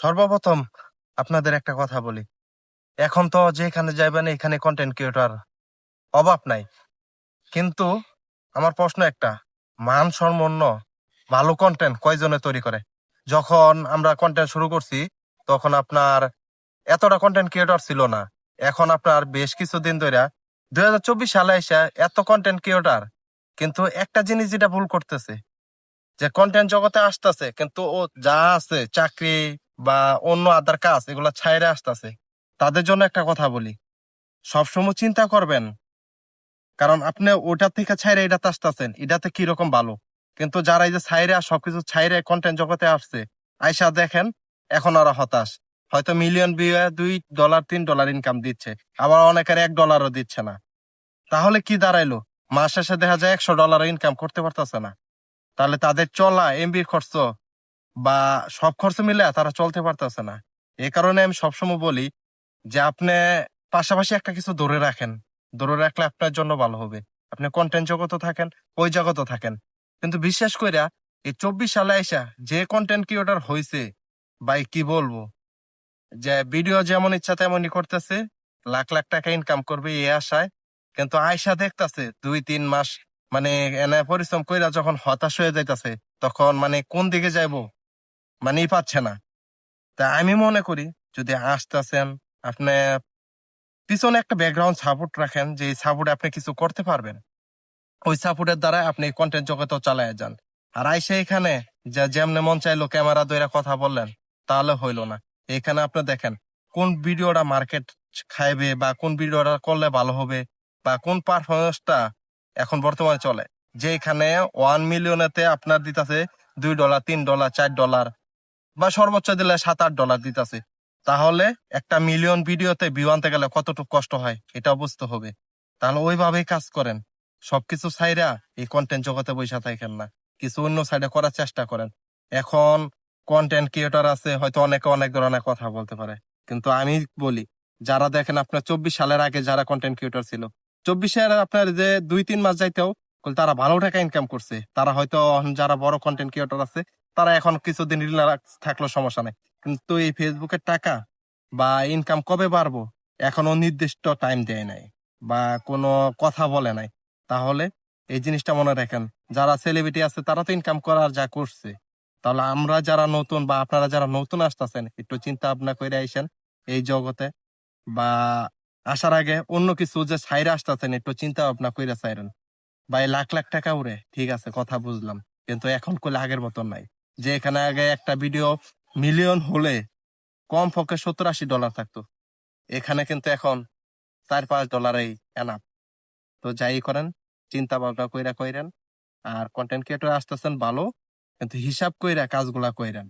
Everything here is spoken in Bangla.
সর্বপ্রথম আপনাদের একটা কথা বলি। এখন তো যেখানে যাইবেন, এখানে কন্টেন্ট ক্রিয়েটর অভাব নাই। কিন্তু আমার প্রশ্ন একটা, মান সম্পন্ন ভালো কন্টেন্ট কয়জনে তৈরি করে? যখন আমরা কন্টেন্ট শুরু করছি, তখন আপনার এতটা কন্টেন্ট ক্রিয়েটর ছিল না। এখন আপনার বেশ কিছুদিন ধরে, দুই হাজার চব্বিশ সালে এসে এত কন্টেন্ট ক্রিয়েটর কিন্তু একটা জিনিস যেটা ভুল করতেছে, যে কন্টেন্ট জগতে আসতেছে, কিন্তু ও যা আছে, চাকরি বা অন্য আদার কাজ, এগুলা ছাইরে আসতেছে। তাদের জন্য একটা কথা বলি। সবসময় চিন্তা করবেন, কারণ আপনি ওটা থেকে ছাইরে এটাতে আসতেছেন, এটাতে কীরকম ভালো? কিন্তু যারা এই যে ছাইরে সবকিছু ছাইরে কন্টেন্ট জগতে আসছে, আইসা দেখেন, এখন ওরা হতাশ। হয়তো মিলিয়ন বিয়ে দুই ডলার তিন ডলার ইনকাম দিচ্ছে, আবার অনেকের এক ডলারও দিচ্ছে না। তাহলে কি দাঁড়াইলো? মাস শেষে দেখা যায় একশো ডলার ইনকাম করতে পারতেছে না। তাহলে তাদের চলা এমবির খরচ বা সব খরচ মিলে তারা চলতে পারতেছে না। এই কারণে আমি সবসময় বলি যে আপনি পাশাপাশি একটা কিছু ধরে রাখেন। ধরে রাখলে আপনার জন্য ভালো হবে। আপনি কন্টেন্ট জগতে থাকেন, ওই জগতে থাকেন। কিন্তু বিশ্বাস করে এই চব্বিশ সালে আইসা যে কন্টেন্ট ক্রিয়েটর হয়েছে ভাই কি বলব? যে ভিডিও যেমন ইচ্ছা তেমনই করতেছে, লাখ লাখ টাকা ইনকাম করবে এই আশায়। কিন্তু আয়সা দেখতাছে, দুই, তিন মাস মানে এনে পরিশ্রম কইরা যখন হতাশ হয়ে যাইতাছে, তখন মানে কোন দিকে যাইবো? মানেই পাচ্ছে না। তা আমি মনে করি যদি আসতেছেন আপনি পিছনে একটা ব্যাকগ্রাউন্ড সাপোর্ট রাখেন যে এই সাপোর্টে আপনি কিছু করতে পারবেন। ওই সাপোর্টের দ্বারা আপনি কন্টেন্ট জগতেও চালায় যান। আর আইসে এখানে যা যেমনে মন চাইলো ক্যামেরা দইরা কথা বললেন, তাহলে হইল না। এখানে আপনি দেখেন, কোন ভিডিওটা মার্কেট খাইবে বা কোন ভিডিওটা করলে ভালো হবে বা কোন পারফরমেন্সটা এখন বর্তমানে চলে। যে এখানে ওয়ান মিলিয়নেতে আপনার দিতেছে দুই ডলার তিন ডলার চার ডলার বা সর্বোচ্চ দিলে সাত আট ডলার দিতেছে। তাহলে একটা মিলিয়ন ভিডিওতে ভিউ আনতে গেলে কতটুকু কষ্ট হয়, এটা বুঝতে হবে। তাহলে ওইভাবেই কাজ করেন। সবকিছু সাইরা এই কন্টেন্ট জগতে বৈশা থাকেন না। কিছু অন্য সাইডে করার চেষ্টা করেন। এখন কন্টেন্ট ক্রিয়েটর আছে, হয়তো অনেকে অনেক ধরনের কথা বলতে পারে। কিন্তু আমি বলি, যারা দেখেন আপনার চব্বিশ সালের আগে যারা কন্টেন্ট ক্রিয়েটর ছিল চব্বিশের আপনার যে দুই তিন মাস যাইতেও তারা ভালো টাকা ইনকাম করছে। তারা হয়তো যারা বড় কন্টেন্ট ক্রিয়েটর আছে তারা এখন কিছুদিন রিল্যাক্স থাকল, সমস্যা নেই। কিন্তু এই ফেসবুকের টাকা বা ইনকাম কবে বাড়বো, এখনও নির্দিষ্ট টাইম দেয় নাই বা কোনো কথা বলে নাই। তাহলে এই জিনিসটা মনে রাখেন, যারা সেলিব্রিটি আছে তারা তো ইনকাম করার যা করছে, তাহলে আমরা যারা নতুন বা আপনারা যারা নতুন আসতেছেন, একটু চিন্তা ভাবনা করে আইসেন এই জগতে বা আসার আগে অন্য কিছু যে সাইরে আসতেছেন, একটু চিন্তা ভাবনা করে সাইরেন ভাই, লাখ লাখ টাকা উড়ে, ঠিক আছে, কথা বুঝলাম, কিন্তু এখন করলে আগের মতন নাই। যে এখানে আগে একটা ভিডিও মিলিয়ন হলে কম পক্ষে সত্তর আশি ডলার থাকতো। এখানে কিন্তু এখন চার পাঁচ ডলারেই এনাফ তো যাই করেন চিন্তা ভাবনা কইরা কইরেন, আর কন্টেন্ট ক্রিয়েটর আসতেছেন ভালো, কিন্তু হিসাব কইরা কাজগুলা কইরেন।